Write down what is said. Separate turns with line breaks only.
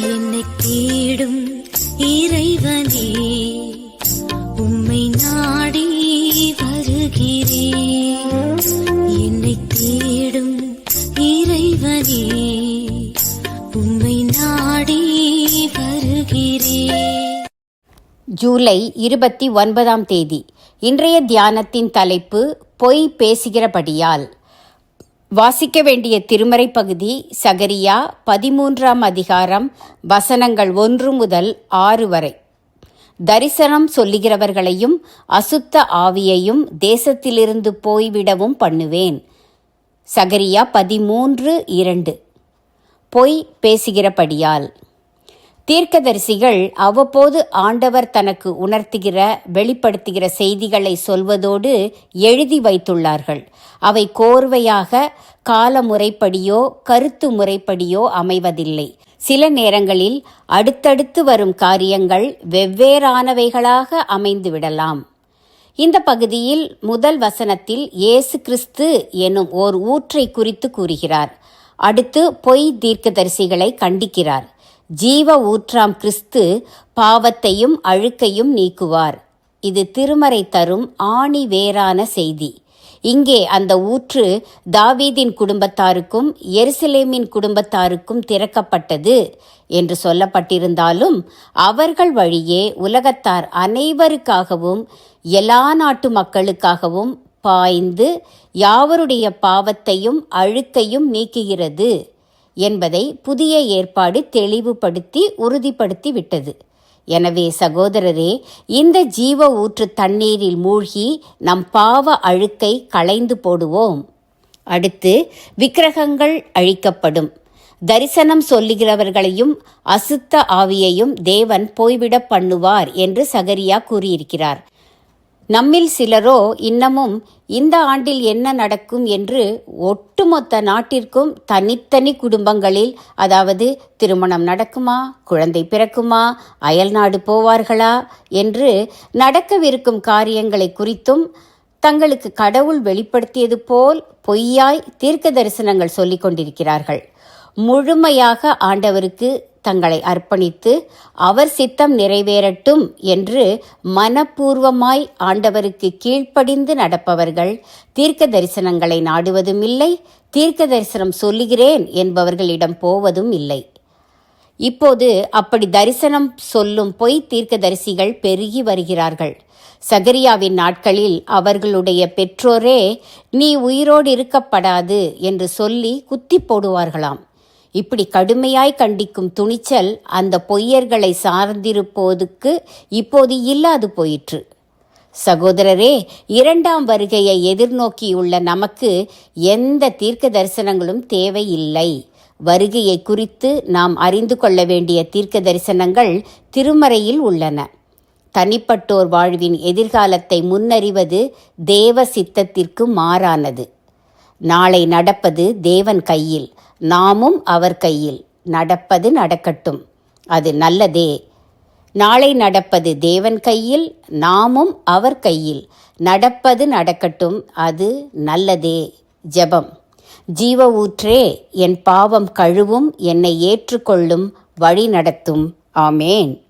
என்னை தேடும் இறைவனே உம்மை நாடி வருகிறேன். என்னை தேடும் இறைவனே உம்மை நாடி வருகிறேன்.
ஜூலை இருபத்தி ஒன்பதாம் தேதி. இன்றைய தியானத்தின் தலைப்பு பொய் பேசுகிறபடியால். வாசிக்க வேண்டிய திருமறை பகுதி சகரியா பதிமூன்றாம் அதிகாரம் வசனங்கள் ஒன்று முதல் ஆறு வரை. தரிசனம் சொல்லுகிறவர்களையும் அசுத்த ஆவியையும் தேசத்திலிருந்து போய்விடவும் பண்ணுவேன். சகரியா பதிமூன்று இரண்டு. பொய் பேசுகிறபடியால். தீர்க்கதரிசிகள் அவ்வப்போது ஆண்டவர் தனக்கு உணர்த்துகிற வெளிப்படுத்துகிற செய்திகளை சொல்வதோடு எழுதி வைத்துள்ளார்கள். அவை கோர்வையாக கால முறைப்படியோ கருத்து முறைப்படியோ அமைவதில்லை. சில நேரங்களில் அடுத்தடுத்து வரும் காரியங்கள் வெவ்வேறானவைகளாக அமைந்துவிடலாம். இந்த பகுதியில் முதல் வசனத்தில் இயேசு கிறிஸ்து எனும் ஓர் ஊற்றை குறித்து கூறுகிறார். அடுத்து பொய் தீர்க்கதரிசிகளை கண்டிக்கிறார். ஜீவ ஊற்றாம் கிறிஸ்து பாவத்தையும் அழுக்கையும் நீக்குவார். இது திருமறை தரும் ஆணி வேறான செய்தி. இங்கே அந்த ஊற்று தாவீதின் குடும்பத்தாருக்கும் எருசலேமின் குடும்பத்தாருக்கும் திறக்கப்பட்டது என்று சொல்லப்பட்டிருந்தாலும் அவர்கள் வழியே உலகத்தார் அனைவருக்காகவும் எல்லா நாட்டு மக்களுக்காகவும் பாய்ந்து யாவருடைய பாவத்தையும் அழுக்கையும் நீக்குகிறது. என்பதை புதிய ஏற்பாடு தெளிவுபடுத்தி உறுதிப்படுத்தி விட்டது எனவே சகோதரரே இந்த ஜீவ ஊற்று தண்ணீரில் மூழ்கி நம் பாவ அழுக்கை களைந்து போடுவோம். அடுத்து விக்கிரகங்கள் அழிக்கப்படும். தரிசனம் சொல்லுகிறவர்களையும் அசுத்த ஆவியையும் தேவன் போய்விட பண்ணுவார் என்று சகரியா கூறியிருக்கிறார். நம்மில் சிலரோ இன்னமும் இந்த ஆண்டில் என்ன நடக்கும் என்று ஒட்டுமொத்த நாட்டிற்கும் தனித்தனி குடும்பங்களில் அதாவது திருமணம் நடக்குமா குழந்தை பிறக்குமா அயல்நாடு போவார்களா என்று நடக்கவிருக்கும் காரியங்களை குறித்தும் தங்களுக்கு கடவுள் வெளிப்படுத்தியது போல் பொய்யாய் தீர்க்க தரிசனங்கள் சொல்லிக் கொண்டிருக்கிறார்கள். முழுமையாக ஆண்டவருக்கு தங்களை அர்ப்பணித்து அவர் சித்தம் நிறைவேறட்டும் என்று மனப்பூர்வமாய் ஆண்டவருக்கு கீழ்ப்படிந்து நடப்பவர்கள் தீர்க்க தரிசனங்களை நாடுவதும் இல்லை தீர்க்க தரிசனம் சொல்லுகிறேன் என்பவர்களிடம் போவதும் இல்லை. இப்போது அப்படி தரிசனம் சொல்லும் பொய் தீர்க்கதரிசிகள் பெருகி வருகிறார்கள். சகரியாவின் நாட்களில் அவர்களுடைய பெற்றோரே நீ உயிரோடு இருக்கப்படாது என்று சொல்லி குத்தி போடுவார்களாம். இப்படி கடுமையாய் கண்டிக்கும் துணிச்சல் அந்த பொய்யர்களை சார்ந்திருப்போதுக்கு இப்போது இல்லாது போயிற்று. சகோதரரே இரண்டாம் வருகையை எதிர்நோக்கியுள்ள நமக்கு எந்த தீர்க்க தரிசனங்களும் தேவையில்லை. வருகையை குறித்து நாம் அறிந்து கொள்ள வேண்டிய தீர்க்க தரிசனங்கள் திருமறையில் உள்ளன. தனிப்பட்டோர் வாழ்வின் எதிர்காலத்தை முன்னறிவது தேவ சித்தத்திற்கு மாறானது. நாளை நடப்பது தேவன் கையில் நாமும் அவர் கையில். நடப்பது நடக்கட்டும். அது நல்லதே. நாளை நடப்பது தேவன் கையில் நாமும் அவர் கையில். நடப்பது நடக்கட்டும். அது நல்லதே. ஜெபம். ஜீவ ஊற்றே என் பாவம் கழுவும் என்னை ஏற்றுக்கொள்ளும் வழி நடத்தும். ஆமேன்.